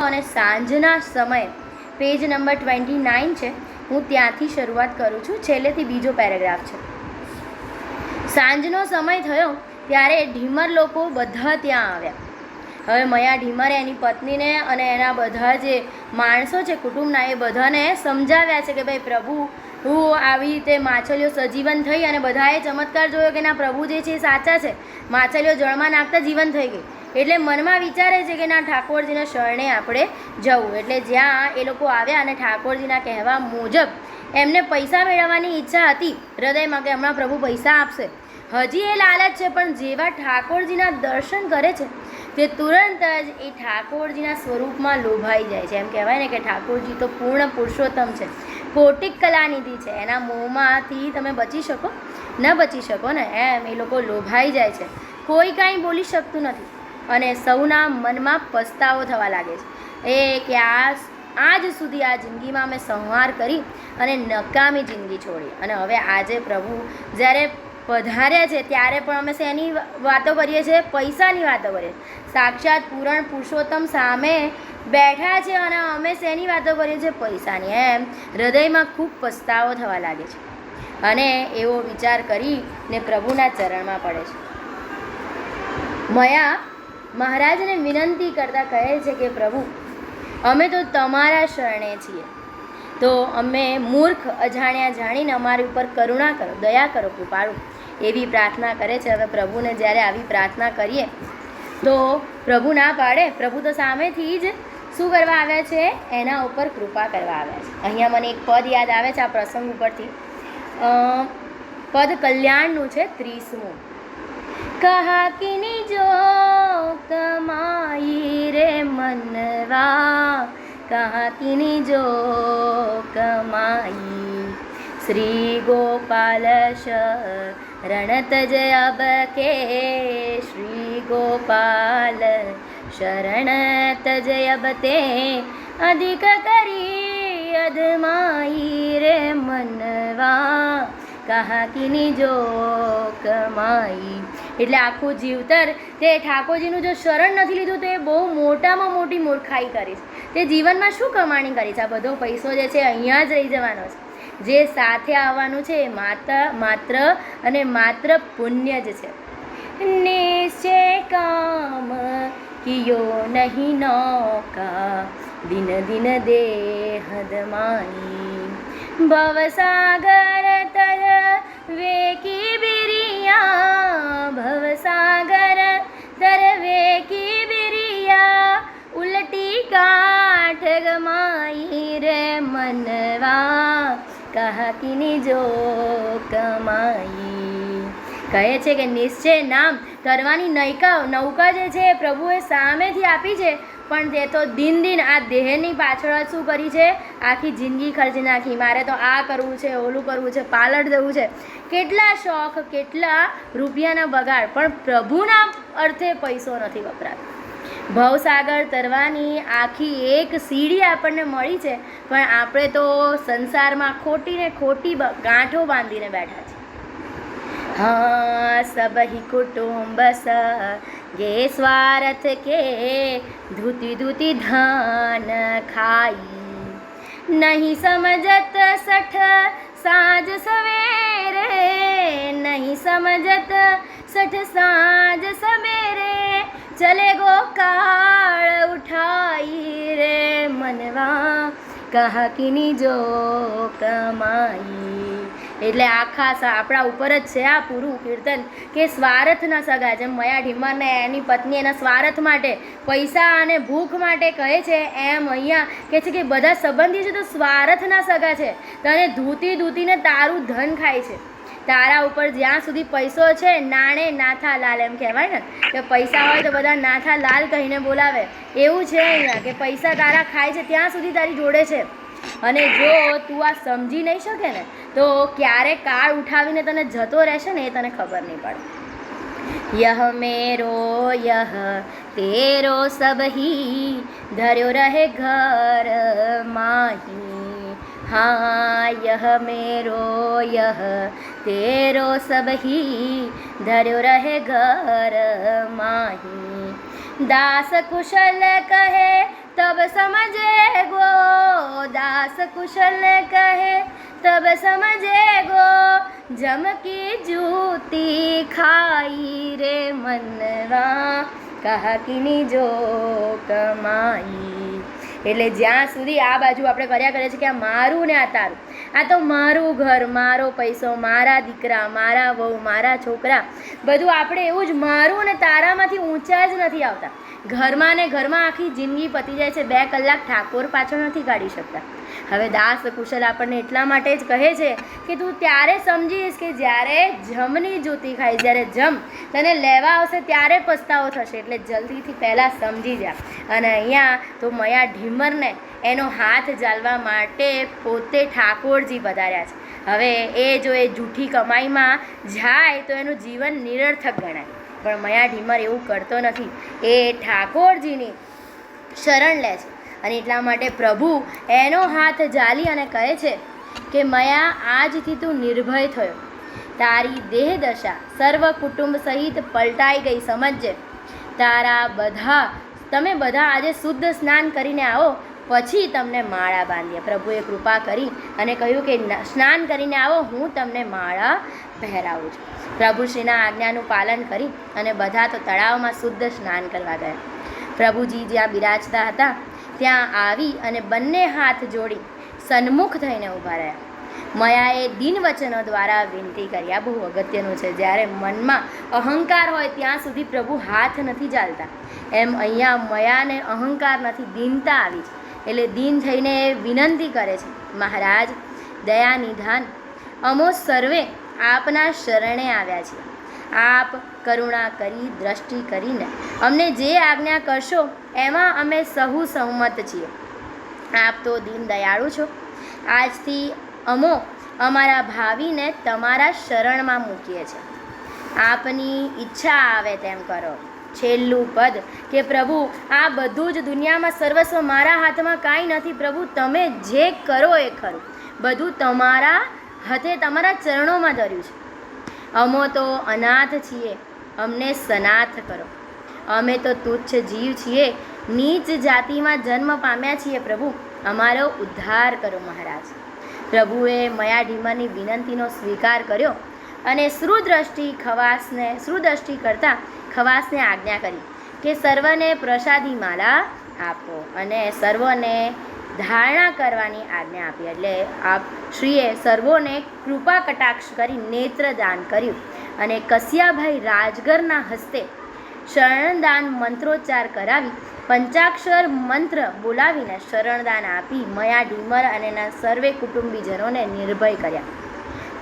અને સાંજના સમયે પેજ નંબર ટ્વેન્ટી નાઇન છે, હું ત્યાંથી શરૂઆત કરું છું. છેલ્લેથી બીજો પેરેગ્રાફ છે. સાંજનો સમય થયો ત્યારે ઢીમર લોકો બધા ત્યાં આવ્યા. હવે મયા ઢીમરે એની પત્નીને અને એના બધા જે માણસો છે, કુટુંબના, એ બધાને સમજાવ્યા છે કે ભાઈ, પ્રભુ હું આવી રીતે માછલીઓ સજીવન થઈ અને બધાએ ચમત્કાર જોયો કે ના, પ્રભુ જે છે એ સાચા છે. માછલીઓ જળમાં નાખતા જીવન થઈ ગઈ. એટલે મનમાં વિચારે છે કે ના, ઠાકોરજીના શરણે આપણે જવું. એટલે જ્યાં એ લોકો આવ્યા અને ઠાકોરજીના કહેવા મુજબ એમને પૈસા મેળવવાની ઈચ્છા હતી, હૃદયમાં કે હમણાં પ્રભુ પૈસા આપશે. હજી એ લાલચ છે, પણ જેવા ઠાકોરજીના દર્શન કરે છે, તે તુરંત જ એ ઠાકોરજીના સ્વરૂપમાં લોભાઈ જાય છે. એમ કહેવાય ને કે ઠાકોરજી તો પૂર્ણ પુરુષોત્તમ છે. કોટિક કલાનિધિ છે. એના મોંમાંથી તમે બચી શકો, ન બચી શકો ને? એમ એ લોકો લોભાઈ જાય છે. કોઈ કાંઈ બોલી શકતું નથી. અને સૌના મનમાં પસ્તાવો થવા લાગે છે. એ કે આ આજ સુધી આ જિંદગીમાં અમે સંહાર કરી અને નકામી જિંદગી છોડી. અને હવે આજે પ્રભુ જ્યારે પધાર્યા છે, ત્યારે પણ અમે શેની વાતો કરીએ છીએ? પૈસાની વાતો કરીએ સાક્ષાત પૂરણ પુરુષોત્તમ સામે બેઠા છે અને અમે શેની વાતો કરીએ છીએ? પૈસાની. એમ હૃદયમાં ખૂબ પસ્તાવો થવા લાગે છે. અને એવો વિચાર કરીને પ્રભુના ચરણમાં પડે છે. મયા મહારાજને વિનંતી કરતાં કહે છે કે, પ્રભુ, અમે તો તમારા શરણે છીએ. તો અમે મૂર્ખ, અજાણ્યા જાણીને અમારી ઉપર કરુણા કરો, દયા કરો, કૃપાળુ. એવી પ્રાર્થના કરે છે. હવે પ્રભુને જ્યારે આવી પ્રાર્થના કરીએ, તો પ્રભુ ના પાડે. પ્રભુ તો સામેથી જ શું કરવા આવ્યા છે? એના ઉપર કૃપા કરવા આવ્યા છે. અહીંયા મને એક પદ યાદ આવે છે આ પ્રસંગ ઉપરથી. પદ કલ્યાણનું છે ત્રીસમું. કહા કિની કિની જો કમાઈ શ્રી ગોપાલ શરણત તજ અબ કે શ્રી ગોપાલ શરણત તજ અબ તે અધિક કરી અધમાઈ રે મનવા કહા કિની જો કમાઈ એટલે આખું જીવતર તે ઠાકોરજીનું જો શરણ નથી લીધું, તો એ બહુ મોટામાં મોટી મૂર્ખાઈ કરીશ. તે જીવનમાં શું કમાણી કરીશ? આ બધો પૈસો જે છે, અહીંયા જ રહી જવાનો છે. જે સાથે આવવાનું છે, એ માત્ર માત્ર અને માત્ર પુણ્ય જ છે. નિશ્ચય કામ કિયો નહીં નૌકા. દિન દિન દેહદમાઈ ભવસાગર તર વેકી બિરિયા ભવસાગર તર વેકી બિરિયા ઉલટી કાઠ ગમાઈ રે મનવા કહા જો કમાઈ કહે છે કે નિશ્ચય નામ તરવાની નૌકા નૌકા જે છે પ્રભુએ સામેથી આપી છે પણ તે તો દિન દિન આ દેહની પાછળ શું કરી છે? આખી જિંદગી ખર્ચી નાખી. મારે તો આ કરવું છે, ઓલું કરવું છે પાલટ દેવું છે. કેટલા શોખ, કેટલા રૂપિયાના બગાડ, પણ પ્રભુના અર્થે પૈસો નથી વપરાતો. ભવસાગર તરવાની આખી એક સીડી આપણને મળી છે, પણ આપણે તો સંસારમાં ખોટીને ખોટી ગાંઠો બાંધીને બેઠા છીએ. હા સબહી કુટુંબ સ ये स्वार्थ के धुति धुति धान खाई नहीं समझत सठ साज सवेरे नहीं समझत सठ साज सवेरे चले गो काल उठाई रे मनवा कहा किनी जो कमाई એટલે આખા આપણા ઉપર જ છે આ પૂરું કીર્તન કે સ્વાર્થના સગા જેમ મયા ઢીમરને એની પત્ની એના સ્વાર્થ માટે પૈસા અને ભૂખ માટે કહે છે, એમ અહીંયા કહે છે કે બધા સંબંધી છે તો સ્વાર્થના સગા છે. તને ધૂતી ધૂતીને તારું ધન ખાય છે. તારા ઉપર જ્યાં સુધી પૈસો છે, નાણે નાથા લાલ એમ કહેવાય ને, કે પૈસા હોય તો બધા નાથા લાલ કહીને બોલાવે. એવું છે અહીંયા કે પૈસા તારા ખાય છે ત્યાં સુધી તારી જોડે છે. અને જો તું આ સમજી નહીં શકે ને, તો ક્યારે કાળ ઉઠાવીને તને જતો રહેશે ને એ તને ખબર નહીં પડે. યહ મેરો, યહ તેરો સબહી, ધર્યો રહે ઘર માહી. હા, યહ મેરો, યહ તેરો સબહી, ધર્યો રહે ઘર માહી. દાસ કુશલ કહે तब समझे गो दास कुशल ने कहे तब समझे गो जम की जूती खाई रे मनवा કહા કિની જો કમાઈ એટલે જ્યાં સુધી આ બાજુ આપણે કર્યા કરીએ છીએ કે આ મારું ને આ તારું આ તો મારું ઘર મારો પૈસો મારા દીકરા મારા વહુ મારા છોકરા બધું આપણે એવું જ મારું અને તારામાંથી ઊંચા જ નથી આવતા ઘરમાં ને ઘરમાં આખી જિંદગી પતી જાય છે. બે કલાક ઠાકોર પાછળ નથી કાઢી શકતા. હવે દાસ કુશલ આપણને એટલા માટે જ કહે છે કે તું ત્યારે સમજીશ કે જ્યારે જમની જ્યોતિ ખાઈ જ્યારે જમ તને લેવા આવશે ત્યારે પસ્તાવો થશે. એટલે જલ્દીથી પહેલાં સમજી જા. અને અહીંયા તો મયા ઢીમરને એનો હાથ જાળવા માટે પોતે ઠાકોરજી વધાર્યા છે. હવે એ જો એ જૂઠી કમાઈમાં જાય તો એનું જીવન નિરર્થક ગણાય. પણ મયા ઢીમર એવું કરતો નથી. એ ઠાકોરજીની શરણ લે છે. અને એટલા માટે પ્રભુ એનો હાથ જાલી અને કહે છે કે, મયા, આજથી તું નિર્ભય થયો. તારી દેહ દશા સર્વ કુટુંબ સહિત પલટાઈ ગઈ સમજજે. તારા બધા, તમે બધા આજે શુદ્ધ સ્નાન કરીને આવો, પછી તમને માળા બાંધીએ. પ્રભુએ કૃપા કરી અને કહ્યું કે, સ્નાન કરીને આવો, હું તમને માળા પહેરાવું છું. પ્રભુશ્રીના આજ્ઞાનું પાલન કરી અને બધા તો તળાવમાં શુદ્ધ સ્નાન કરવા ગયા. પ્રભુજી જ્યાં બિરાજતા હતા, ત્યાં આવી અને બંને હાથ જોડી સન્મુખ થઈને ઊભા રહ્યા. મયાએ દિન વચનો દ્વારા વિનંતી કરી, આ બહુ અગત્યનું છે. જ્યારે મનમાં અહંકાર હોય, ત્યાં સુધી પ્રભુ હાથ નથી ચાલતા. એમ અહીંયા મયાને અહંકાર નથી, દીનતા આવી છે. એટલે દીન થઈને એ વિનંતી કરે છે, મહારાજ દયા નિધાન અમો સર્વે આપના શરણે આવ્યા છીએ આપ કરુણા કરી, દ્રષ્ટિ કરીને અમને જે આજ્ઞા કરશો, એમાં અમે સહુ સહમત છીએ. આપ તો દીન દયાળુ છો. આજથી અમો અમારા ભાવિને તમારા શરણમાં મૂકીએ છીએ આપની ઈચ્છા આવે તેમ કરો. છેલ્લું પદ કે પ્રભુ, આ બધું જ દુનિયામાં સર્વસ્વ મારા હાથમાં કાંઈ નથી. પ્રભુ, તમે જે કરો એ ખરું. બધું તમારા હાથે તમારા ચરણોમાં ધર્યું છે. અમો તો અનાથ છીએ, અમને સનાથ કરો. અમે તો તુચ્છ જીવ છીએ, નીચ જાતિમાં જન્મ પામ્યા છીએ પ્રભુ. અમારો ઉદ્ધાર કરો મહારાજ. પ્રભુએ મયાઢીમાની વિનંતીનો સ્વીકાર કર્યો અને શ્રુદ્રષ્ટિ ખવાસને શ્રુદ્રષ્ટિ કરતાં ખવાસને આજ્ઞા કરી કે સર્વને પ્રસાદી માલા આપો અને સર્વને ધારણા કરવાની આજ્ઞા આપી. એટલે આપ શ્રીએ સર્વોને કૃપા કટાક્ષ કરી નેત્રદાન કર્યું અને કસિયાભાઈ રાજગરના હસ્તે શરણદાન મંત્રોચ્ચાર કરાવી, પંચાક્ષર મંત્ર બોલાવીને શરણદાન આપી મયા ઢીમર અને એના સર્વે કુટુંબીજનોને નિર્ભય કર્યા.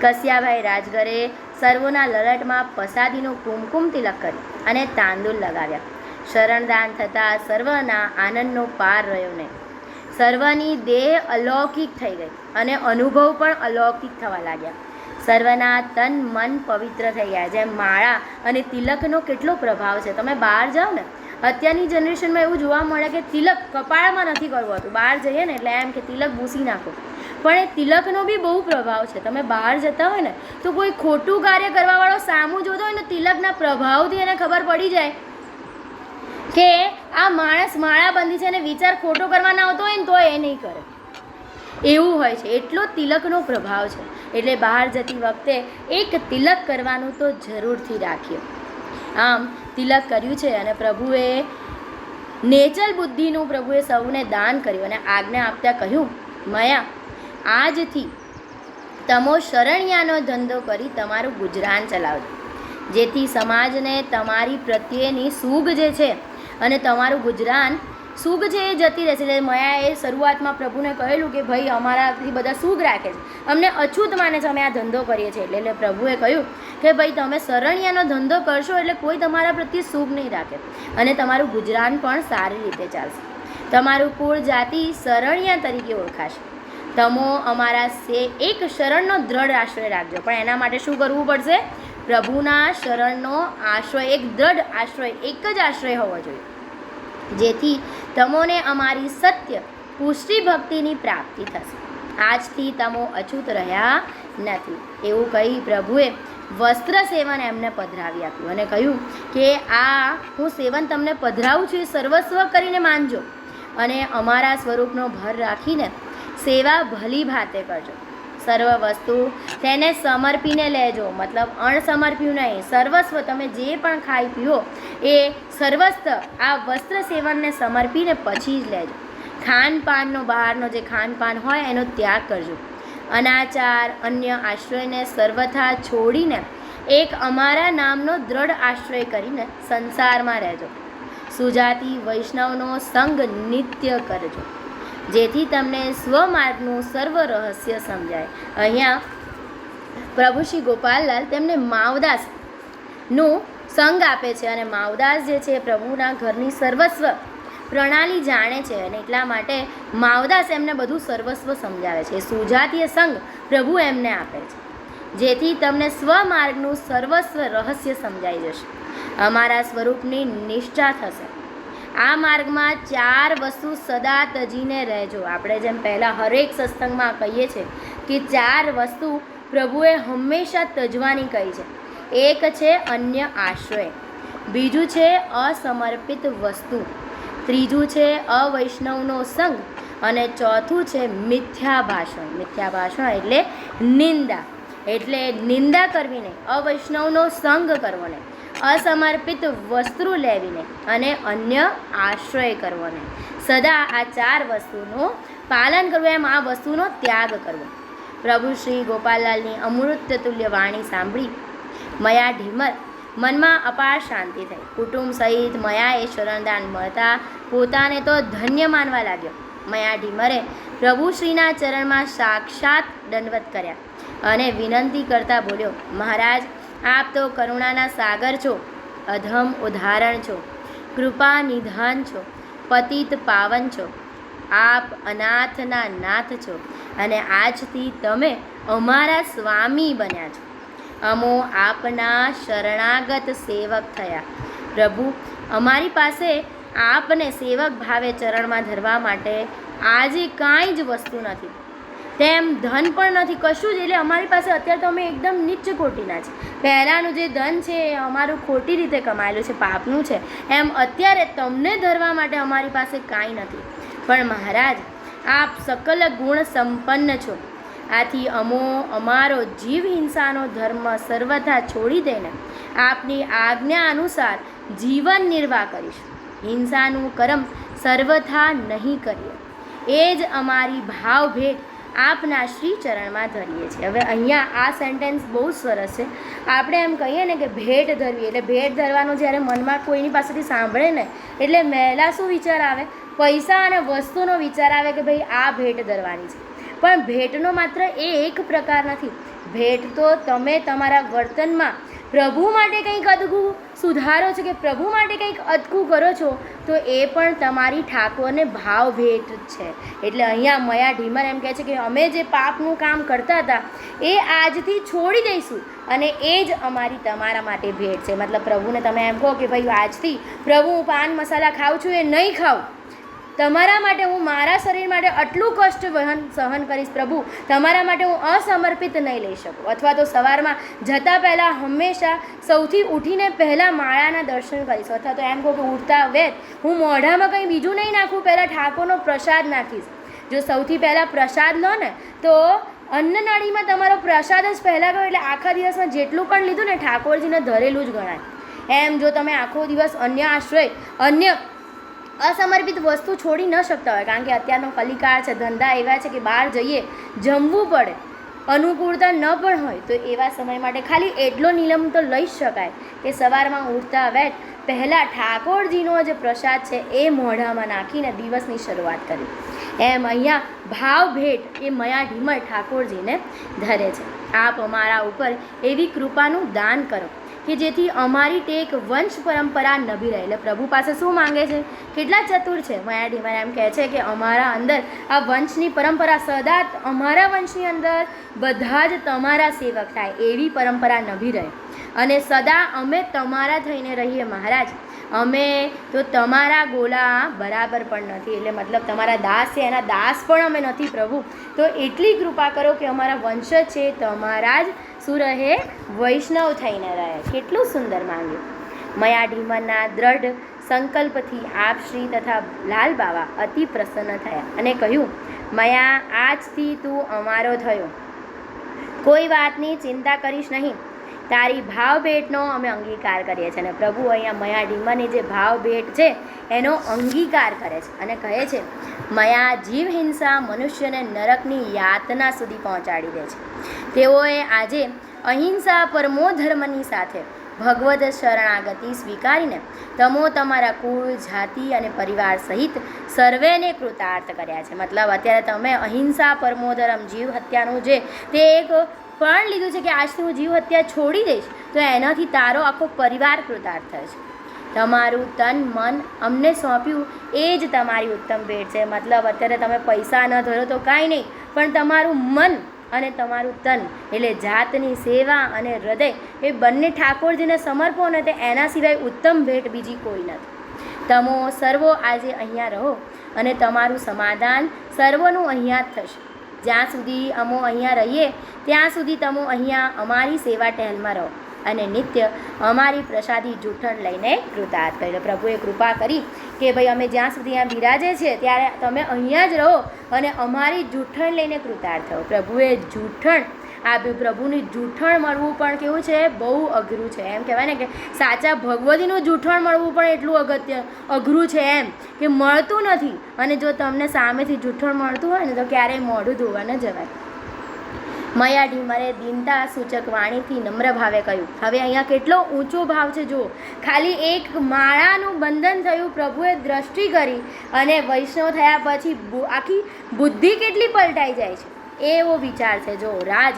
કસિયાભાઈ રાજગરે સર્વોના લલટમાં પસાદીનું કુમકુમ તિલક કર્યું અને તાંદુલ લગાવ્યા. શરણદાન થતાં સર્વના આનંદનો પાર રહ્યો નહીં. સર્વની દેહ અલૌકિક થઈ ગઈ અને અનુભવ પણ અલૌકિક થવા લાગ્યા. સર્વના તન મન પવિત્ર થઈ ગયા. જેમ માળા અને તિલકનો કેટલો પ્રભાવ છે. તમે બહાર જાઓ ને, અત્યારની જનરેશનમાં એવું જોવા મળે કે તિલક કપાળમાં નથી કરવું હતું. બહાર જઈએ ને એટલે એમ કે તિલક ભૂસી નાખો. પણ એ તિલકનો બી બહુ પ્રભાવ છે. તમે બહાર જતા હોય ને, તો કોઈ ખોટું કાર્ય કરવાવાળો સામું જોતો હોય ને, તિલકના પ્રભાવથી એને ખબર પડી જાય કે આ માણસ માળાબંધી છે અને વિચાર ખોટો કરવાના આવતો હોય ને તો એ નહીં કરે. એવું હોય છે. એટલો તિલકનો પ્રભાવ છે. એટલે બહાર જતી વખતે એક તિલક કરવાનું તો જરૂરથી રાખીએ. આમ, તિલક કર્યું છે અને પ્રભુએ નેચલ બુદ્ધિનું પ્રભુએ સૌને દાન કર્યું અને આજ્ઞા આપતા કહ્યું, મયા, આજથી તમો શરણિયાનો ધંધો કરી તમારું ગુજરાન ચલાવજો. જેથી સમાજને તમારી પ્રત્યેની સૂગ જે છે અને તમારું ગુજરાન સૂગ છે એ જતી રહેશે. એટલે મયાએ શરૂઆતમાં પ્રભુને કહેલું કે ભાઈ, અમારાથી બધા સૂગ રાખે છે. અમને અછૂત માને છે, અમે આ ધંધો કરીએ છીએ. એટલે પ્રભુએ કહ્યું કે ભાઈ, તમે શરણિયાનો ધંધો કરશો એટલે કોઈ તમારા પ્રત્યે સૂગ નહીં રાખે. અને તમારું ગુજરાન પણ સારી રીતે ચાલશે. તમારું કુળ જાતિ શરણિયા તરીકે ઓળખાશે. તમો અમારા સે, એક શરણનો દ્રઢ આશ્રય રાખજો. પણ એના માટે શું કરવું પડશે? પ્રભુના શરણનો આશ્રય, એક દ્રઢ આશ્રય, એક જ આશ્રય હોવો જોઈએ. જેથી તમોને અમારી સત્ય પુષ્ટિ ભક્તિની પ્રાપ્તિ થશે. આજથી તમો અછૂત રહ્યા નથી. એવું કહી પ્રભુએ વસ્ત્ર સેવન એમને પધરાવી આપ્યું અને કહ્યું કે, આ હું સેવન તમને પધરાવું છું, એ સર્વસ્વ કરીને માનજો. અને અમારા સ્વરૂપનો ભર રાખીને સેવા ભલી ભાતે કરજો. સર્વ વસ્તુ તેને સમર્પીને લેજો. મતલબ અણસમર્પ્યું નહીં. સર્વસ્વ તમે જે પણ ખાઈ પીઓ એ સર્વસ્વ આ વસ્ત્ર સેવનને સમર્પીને પછી જ લેજો. ખાનપાનનો બહારનો જે ખાનપાન હોય એનો ત્યાગ કરજો. અનાચાર, અન્ય આશ્રયને સર્વથા છોડીને એક અમારા નામનો દ્રઢ આશ્રય કરીને સંસારમાં રહેજો. સુજાતિ વૈષ્ણવનો સંગ નિત્ય કરજો. જેથી તમને સ્વમાર્ગનું સર્વ રહસ્ય સમજાય. અહીંયા પ્રભુ શ્રી ગોપાલલાલ તેમને માવદાસનું સંગ આપે છે અને માવદાસ જે છે પ્રભુના ઘરની સર્વસ્વ પ્રણાલી જાણે છે અને એટલા માટે માવદાસ એમને બધું સર્વસ્વ સમજાવે છે. સુજાતીય સંગ પ્રભુ એમને આપે છે. જેથી તમને સ્વમાર્ગનું સર્વસ્વ રહસ્ય સમજાઈ જશે. અમારા સ્વરૂપની નિષ્ઠા થશે. આ માર્ગમાં ચાર વસ્તુ સદા તજીને રહેજો. આપણે જેમ પહેલાં હરેક સત્સંગમાં કહીએ છીએ કે ચાર વસ્તુ પ્રભુએ હંમેશા તજવાની કહી છે. એક છે અન્ય આશ્રય, બીજું છે અસમર્પિત વસ્તુ, ત્રીજું છે અવૈષ્ણવનો સંગ અને ચોથું છે મિથ્યા ભાષણ. મિથ્યા ભાષણ એટલે નિંદા એટલે નિંદા કરવી નહીં, અવૈષ્ણવનો સંગ કરવો નહીં. અસમર્પિત વસ્તુ લેવીને અને અન્ય આશ્રય કરવોને. સદા આ ચાર વસ્તુનું પાલન કરવું, એમ આ વસ્તુનો ત્યાગ કરવો. પ્રભુ શ્રી ગોપાલલાલની અમૃત તુલ્ય વાણી સાંભળી. મયા ઢીમર, મનમાં અપાર શાંતિ થઈ. કુટુંબ સહિત મયાએ શરણદાન મળતા પોતાને તો ધન્ય માનવા લાગ્યો. મયા ઢીમરે પ્રભુશ્રીના ચરણમાં સાક્ષાત દંડવત કર્યા અને વિનંતી કરતા બોલ્યો, મહારાજ આપ તો કરુણાના સાગર છો, અધમ ઉદાહરણ છો, કૃપા નિધાન છો, પતિત પાવન છો, આપ અનાથના નાથ છો, અને આજથી તમે અમારા સ્વામી બન્યા છો. અમો આપના શરણાગત સેવક થયા. પ્રભુ, અમારી પાસે આપને સેવક ભાવે ચરણમાં ધરવા માટે આજે કાંઈ જ વસ્તુ નથી. તેમ ધન પણ નથી, કશું જ. એટલે અમારી પાસે અત્યારે તો અમે એકદમ નીચ કોટીના છે. પહેલાંનું જે ધન છે એ અમારું ખોટી રીતે કમાયેલું છે, પાપનું છે. એમ અત્યારે તમને ધરવા માટે અમારી પાસે કાંઈ નથી. પણ મહારાજ, આપ સકલ ગુણ સંપન્ન છો. આથી અમો, અમારો જીવ હિંસાનો ધર્મ સર્વથા છોડી દઈને આપની આજ્ઞા અનુસાર જીવન નિર્વાહ કરીશું. હિંસાનું કરમ સર્વથા નહીં કરીએ. એ જ અમારી ભાવ ભેટ આપના શ્રી ચરણમાં ધરીએ છીએ. હવે અહીંયા આ સેન્ટેન્સ બહુ જ સરસ છે. આપણે એમ કહીએ ને કે ભેટ ધરવી, એટલે ભેટ ધરવાનું જ્યારે મનમાં કોઈની પાસેથી સાંભળે ને, એટલે મહેલા શું વિચાર આવે? પૈસા અને વસ્તુનો વિચાર આવે કે ભાઈ આ ભેટ ધરવાની છે. પણ ભેટનો માત્ર એ એક પ્રકાર નથી. ભેટ તો તમે તમારા વર્તનમાં પ્રભુ માટે કંઈક અદગું? સુધારો છે કે પ્રભુ માટે કંઈક અદકું કરો છો? તો એ પણ તમારી ઠાકોરને ભાવ ભેટ છે. એટલે અહીંયા મયા ઢીમર એમ કહે છે કે અમે જે પાપનું કામ કરતા હતા, એ આજથી છોડી દઈશું અને એ જ અમારી તમારા માટે ભેટ છે. મતલબ પ્રભુને તમે એમ કહો કે ભાઈ, આજથી પ્રભુ હું પાન મસાલા ખાઉં છું, એ નહીં ખાઉં. તમારા માટે હું મારા શરીર માટે આટલું કષ્ટ વહન સહન કરીશ પ્રભુ, તમારા માટે હું અસમર્પિત નહીં લઈ શકું. અથવા તો સવારમાં જતાં પહેલાં હંમેશા સૌથી ઉઠીને પહેલાં માળાના દર્શન કરીશ. અથવા તો એમ કહું કે ઉઠતા વેત હું મોઢામાં કંઈ બીજું નહીં નાખું, પહેલાં ઠાકોરનો પ્રસાદ નાખીશ. જો સૌથી પહેલાં પ્રસાદ લો ને, તો અન્નનાળીમાં તમારો પ્રસાદ જ પહેલાં ગયો એટલે આખા દિવસમાં જેટલું પણ લીધું ને ઠાકોરજીને ધરેલું જ ગણાય. એમ જો તમે આખો દિવસ અન્ય આશ્રય અન્ય અસમર્પિત વસ્તુ છોડી ન શકતા હોય. કારણ કે અત્યારનો કલિકાળ છે, ધંધા એવા છે કે બહાર જઈએ, જમવું પડે, અનુકૂળતા ન પણ હોય, તો એવા સમય માટે ખાલી એટલો નિયમ તો લઈ શકાય કે સવારમાં ઉઠતા વેટ પહેલાં ઠાકોરજીનો જે પ્રસાદ છે એ મોઢામાં નાખીને દિવસની શરૂઆત કરી એમ અહીંયા ભાવ ભેટ એ મયા ઢીમર ઠાકોરજીને ધરે છે. આપ અમારા ઉપર એવી કૃપાનું દાન કરો. કે જેથી અમારી ટેક વંશ પરંપરા નભી રહે. એટલે પ્રભુ પાસે શું માંગે છે? કેટલા ચતુર છે? માયા ઢીમર એમ કહે છે કે અમારા અંદર આ વંશની પરંપરા સદા અમારા વંશની અંદર બધા જ તમારા સેવક થાય, એવી પરંપરા નભી રહે. અને સદા અમે તમારા થઈને રહીએ મહારાજ. અમે તો તમારા ગોલા બરાબર પણ નથી. એટલે મતલબ તમારા દાસ છે, એના દાસ પણ અમે નથી પ્રભુ. તો એટલી કૃપા કરો કે અમારા વંશ છે, તમારા જ શું રહે, વૈષ્ણવ થઈને રહે. કેટલું સુંદર માંગ્યું. મયા ઢીમરના દ્રઢ સંકલ્પથી આપ શ્રી તથા લાલ બાવા અતિ પ્રસન્ન થયા અને કહ્યું, મયા, આજથી તું અમારો થયો. કોઈ વાતની ચિંતા કરીશ નહીં. તારી ભાવ ભેટનો અમે અંગીકાર કરીએ છીએ અને પ્રભુ અહીંયા મયા ડીમાની જે ભાવ ભેટ છે, એનો અંગીકાર કરે છે અને કહે છે, મયા જીવ હિંસા મનુષ્યને નરકની યાતના સુધી પહોંચાડી દે છે. તેઓએ આજે અહિંસા પરમો ધર્મની સાથે ભગવદ શરણાગતિ સ્વીકારીને તમો તમારા કુળ, જાતિ અને પરિવાર સહિત સર્વેને કૃતાર્થ કર્યા છે. મતલબ, અત્યારે તમે અહિંસા પરમો ધર્મ જીવ હત્યાનું જે, તે એક પણ લીધું છે કે આજથી હું જીવ હત્યા છોડી દઈશ, તો એનાથી તારો આખો પરિવાર કૃતાર્થ થશે. તમારું તન, મન અમને સોંપ્યું, એ જ તમારી ઉત્તમ ભેટ છે. મતલબ અત્યારે તમે પૈસા ન ધરો તો કાંઈ નહીં, પણ તમારું મન અને તમારું તન, એટલે જાતની સેવા અને હૃદય, એ બંને ઠાકોરજીને સમર્પો ને તે એના સિવાય ઉત્તમ ભેટ બીજી કોઈ નથી. તમો સર્વો આજે અહીંયા રહો અને તમારું સમાધાન સર્વનું અહીંયા જ થશે. જ્યાં સુધી અમો અહીંયા રહીએ, ત્યાં સુધી તમો અહીંયા અમારી સેવા ટહેલમાં રહો અને નિત્ય અમારી પ્રસાદી જૂઠણ લઈને કૃતાર્થ કરી. પ્રભુએ કૃપા કરી કે ભાઈ અમે જ્યાં સુધી અહીંયા બિરાજે છે, ત્યારે તમે અહીંયા જ રહો અને અમારી જૂઠણ લઈને કૃતાર્થ થયો પ્રભુએ જૂઠણ આપ્યું પ્રભુની જૂઠણ મળવું પણ કેવું છે? બહુ અઘરું છે. એમ કહેવાય ને કે સાચા ભગવતીનું જૂઠણ મળવું પણ એટલું અગત્ય, અઘરું છે એમ કે મળતું નથી. અને જો તમને સામેથી જૂઠણ મળતું હોય ને તો ક્યારેય મોઢું ધોવા ન જવાય. મયા ઢીમરે દીનતા સૂચક વાણીથી નમ્ર ભાવે કહ્યું. હવે અહીંયા કેટલો ઊંચો ભાવ છે જુઓ. ખાલી એક માળાનું બંધન થયું, પ્રભુએ દ્રષ્ટિ કરી અને વૈષ્ણવ થયા પછી આખી બુદ્ધિ કેટલી પલટાઈ જાય છે? એવો વિચાર છે. જો રાજ,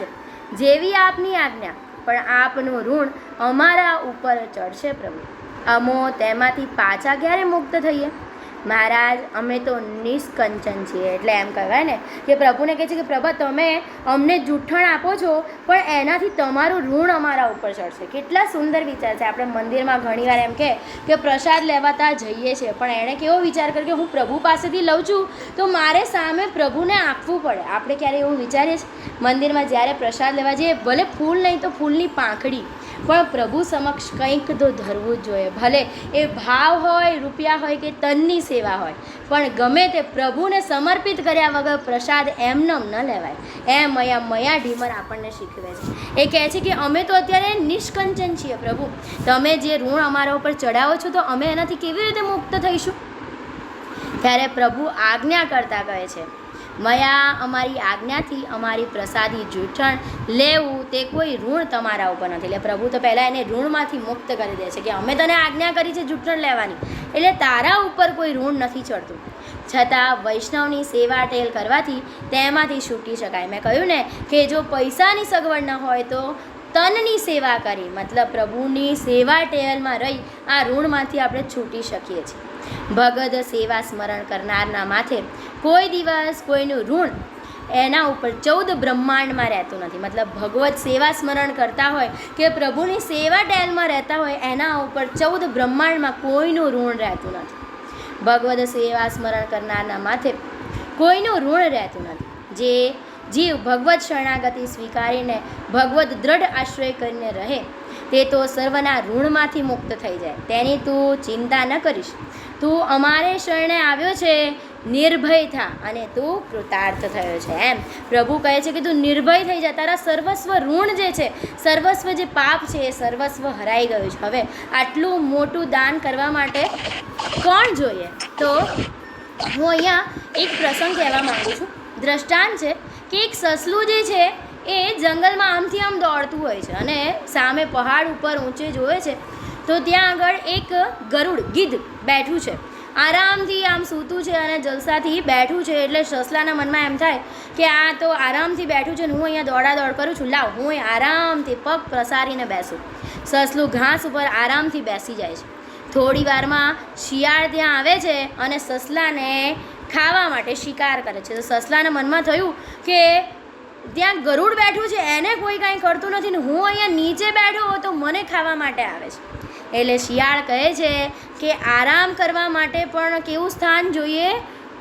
જેવી આપની આજ્ઞા, પણ આપનું ઋણ અમારા ઉપર ચડશે પ્રભુ. અમો તેમાંથી પાછા ક્યારે મુક્ત થઈએ? મહારાજ, અમે તો નિષ્કંચન છીએ, એટલે એમ કહેવાય ને. કે પ્રભુને કહે છે કે, પ્રભા, તમે અમને જૂઠણ આપો છો, પણ એનાથી તમારું ઋણ અમારા ઉપર ચડશે. કેટલા સુંદર વિચાર છે. આપણે મંદિરમાં ઘણીવાર એમ કહે કે પ્રસાદ લેવાતા જઈએ છીએ, પણ એણે કેવો વિચાર કર્યો કે, હું પ્રભુ પાસેથી લઉં છું, તો મારે સામે પ્રભુને આપવું પડે. આપણે ક્યારે એવું વિચારીએ છીએ? મંદિરમાં જ્યારે પ્રસાદ લેવા જઈએ, ભલે ફૂલ નહીં તો ફૂલની પાંખડી. પણ પ્રભુ સમક્ષ કંઈક તો ધરવું જોઈએ. ભલે એ ભાવ હોય, રૂપિયા હોય કે તનની સેવા હોય, પણ ગમે તે પ્રભુને સમર્પિત કર્યા વગર પ્રસાદ એમનેમ ન લેવાય. એમ મયા મયા ઢીમર આપણને શીખવે છે. એ કહે છે કે અમે તો અત્યારે નિષ્કંચન છીએ પ્રભુ. તમે જે ઋણ અમારા ઉપર ચડાવો છો, તો અમે એનાથી કેવી રીતે મુક્ત થઈશું? ત્યારે પ્રભુ આજ્ઞા કરતા કહે છે મયા, અમારી આજ્ઞાથી, અમારી પ્રસાદી જૂઠણ લેવું તે કોઈ ઋણ તમારા ઉપર નથી. એટલે પ્રભુ તો પહેલાં એને ઋણમાંથી મુક્ત કરી દે છે કે અમે તને આજ્ઞા કરી છે જૂઠણ લેવાની. એટલે તારા ઉપર કોઈ ઋણ નથી ચડતું. છતાં વૈષ્ણવની સેવા ટેલ કરવાથી તેમાંથી છૂટી શકાય. મેં કહ્યું ને કે જો પૈસાની સગવડ ન હોય તો તનની સેવા કરી. મતલબ પ્રભુની સેવા ટેલમાં રહી, આ ઋણમાંથી આપણે છૂટી શકીએ છીએ. ભગત સેવા સ્મરણ કરનારના માથે કોઈ દિવસ કોઈનું ઋણ એના ઉપર ચૌદ બ્રહ્માંડમાં રહેતું નથી. મતલબ ભગવત સેવા સ્મરણ કરતા હોય કે પ્રભુની સેવા ટેલમાં રહેતા હોય, એના ઉપર ચૌદ બ્રહ્માંડમાં કોઈનું ઋણ રહેતું નથી. ભગવદ સેવા સ્મરણ કરનારના માથે કોઈનું ઋણ રહેતું નથી. જે જીવ ભગવત શરણાગતિ સ્વીકારીને ભગવત દ્રઢ આશ્રય કરીને રહે, તે તો સર્વના ઋણમાંથી મુક્ત થઈ જાય. તેની તું ચિંતા ન કરીશ. તું અમારે શરણે આવ્યો છે, નિર્ભય થા. અને તું કૃતાર્થ થયો છે. એમ. પ્રભુ કહે છે કે તું નિર્ભય થઈ જા. તારા સર્વસ્વ ઋણ જે છે, સર્વસ્વ જે પાપ છે, એ સર્વસ્વ હરાઈ ગયું છે. હવે આટલું મોટું દાન કરવા માટે કોણ જોઈએ? તો હું અહીંયા એક પ્રસંગ કહેવા માગું છું. દ્રષ્ટાંત છે કે એક સસલું જે છે, એ જંગલમાં આમથી આમ દોડતું હોય છે અને સામે પહાડ ઉપર ઊંચે જોવે છે. તો ત્યાં આગળ એક ગરુડ, ગીધ બેઠું છે. આરામથી આમ સૂતું છે અને જલસાથી બેઠું છે એટલે સસલાના મનમાં એમ થાય કે આ તો આરામથી બેઠું છે ને હું અહીંયા દોડા દોડ કરું છું. લાવ, હું આરામથી પગ પ્રસારીને બેસું. સસલું ઘાસ ઉપર આરામથી બેસી જાય છે. થોડી વારમાં શિયાળ ત્યાં આવે છે અને સસલાને ખાવા માટે શિકાર કરે છે. તો સસલાના મનમાં થયું કે ત્યાં ગરુડ બેઠું છે, એને કોઈ કાંઈ કરતું નથી ને હું અહીંયા નીચે બેઠો તો મને ખાવા માટે આવે છે. એટલે શિયાળ કહે છે કે આરામ કરવા માટે પણ કેવું સ્થાન જોઈએ?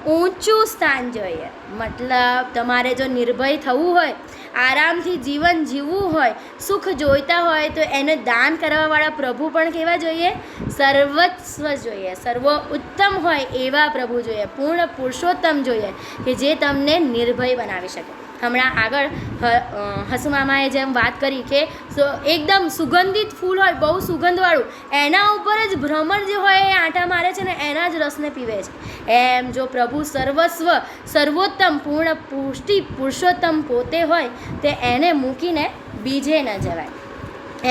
ઊંચું સ્થાન જોઈએ. મતલબ તમારે જો નિર્ભય થવું હોય, આરામથી જીવન જીવવું હોય, સુખ જોઈતા હોય, તો એને દાન કરવાવાળા પ્રભુ પણ કેવા જોઈએ? સર્વસ્વ જોઈએ. સર્વ ઉત્તમ હોય એવા પ્રભુ જોઈએ. પૂર્ણ પુરુષોત્તમ જોઈએ કે જે તમને નિર્ભય બનાવી શકે. હમણાં આગળ હસુમામાએ જેમ વાત કરી કે એકદમ સુગંધિત ફૂલ હોય, બહુ સુગંધવાળું, એના ઉપર જ ભ્રમણ જે હોય એ આંટા મારે છે ને, એના જ રસને પીવે છે. એમ જો પ્રભુ સર્વસ્વ, સર્વોત્તમ પૂર્ણ પુષ્ટિ પુરુષોત્તમ પોતે હોય, તે એને મૂકીને બીજે ન જવાય.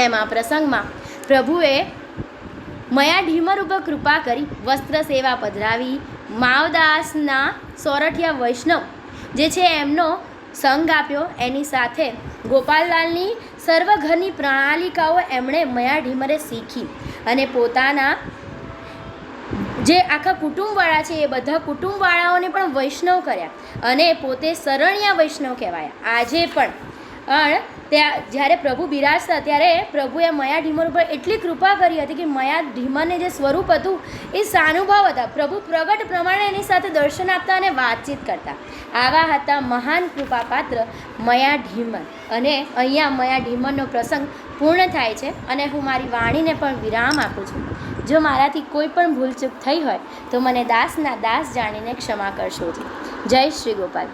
એમ આ પ્રસંગમાં પ્રભુએ મયા ઢીમર ઉપર કૃપા કરી, વસ્ત્ર સેવા પધરાવી, માવદાસના સોરઠિયા વૈષ્ણવ, જે છે એમનો સંગ આપ્યો. એની સાથે ગોપાલલાલની સર્વઘરની પ્રણાલિકાઓ એમણે મયા ઢીમરે શીખી અને પોતાના જે આખા કુટુંબવાળા છે એ બધા કુટુંબવાળાઓને પણ વૈષ્ણવ કર્યા અને પોતે શરણ્યા વૈષ્ણવ કહેવાયા. આજે પણ પણ ત્યાં જ્યારે પ્રભુ બિરાજતા ત્યારે પ્રભુએ મયા ઢીમર ઉપર એટલી કૃપા કરી હતી કે મયા ઢીમરને જે સ્વરૂપ હતું, એ સાનુભાવ હતા. પ્રભુ પ્રગટ પ્રમાણે એની સાથે દર્શન આપતા અને વાતચીત કરતા. આવા હતા મહાન કૃપાપાત્ર મયા ઢીમર. અને અહીંયા મયા ઢીમરનો પ્રસંગ પૂર્ણ થાય છે અને હું મારી વાણીને પણ વિરામ આપું છું. જો મારાથી કોઈ પણ ભૂલચૂક થઈ હોય, તો મને દાસના દાસ જાણીને ક્ષમા કરશો. જય શ્રી ગોપાલ.